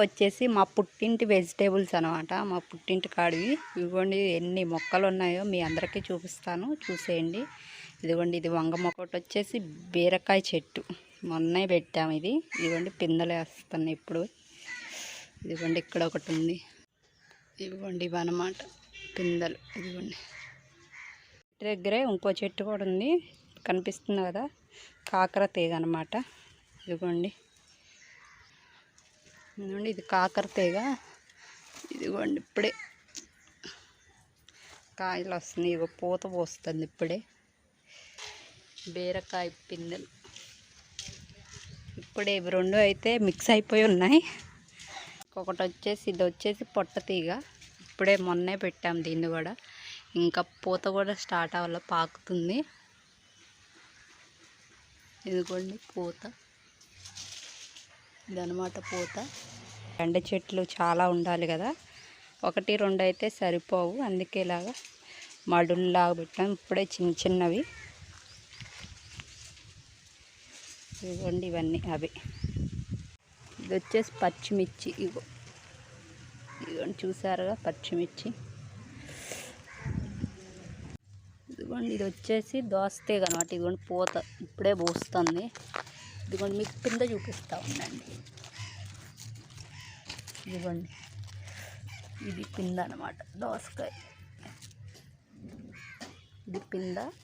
వచ్చేసి మా పుట్టింటి వెజిటేబుల్స్ అనమాట మా పుట్టింటి కాడివి. ఇదిగోండి ఎన్ని మొక్కలు ఉన్నాయో మీ అందరికీ చూపిస్తాను. చూసేయండి. ఇదిగోండి ఇది వంగ మొక్క. ఒకటి వచ్చేసి బీరకాయ చెట్టు. మొన్నే పెట్టాము ఇది. ఇదిగోండి పిందెలు వేస్తున్నాయి ఇప్పుడు. ఇదిగోండి ఇక్కడ ఒకటి ఉంది. ఇదిగోండి ఇవి అనమాట పిందెలు. ఇదిగోండి. ఇంటి దగ్గరే ఇంకో చెట్టు కూడా ఉంది. కనిపిస్తుంది కదా? కాకర తీగ అనమాట ఇదిగోండి. ఇదిగోండి ఇది కాకర తీగ. ఇదిగోండి ఇప్పుడే కాయలు వస్తున్నాయి. ఇగో పూత పోస్తుంది ఇప్పుడే. బీరకాయ పిందెలు. ఇప్పుడే ఇవి రెండు అయితే మిక్స్ అయిపోయి ఉన్నాయి. ఒకటి వచ్చేసి ఇది వచ్చేసి పొట్ట తీగ. ఇప్పుడే మొన్నే పెట్టాం దీన్ని కూడా. ఇంకా పూత కూడా స్టార్ట్ అవ్వాలి పాకుతుంది. ఇదిగోండి పూత. ఇదనమాట పూత. ఎండ చెట్లు చాలా ఉండాలి కదా. ఒకటి రెండు అయితే సరిపోవు. అందుకే ఇలాగా మడుల్లాగా పెట్టాం. ఇప్పుడే చిన్న చిన్నవి. ఇదిగోండి ఇవన్నీ అవి. ఇది వచ్చేసి పచ్చిమిర్చి. ఇగో. ఇదిగోండి చూసారుగా పచ్చిమిర్చి. ఇదిగోండి ఇది వచ్చేసి దోస్తే అనమాట ఇదిగోండి పూత. ఇప్పుడే పోస్తుంది. ఇదిగోండి మీకు కింద చూపిస్తా ఉండండి. ఇదిగోండి ఇది పింద అనమాట దోసకాయ. ఇది పింద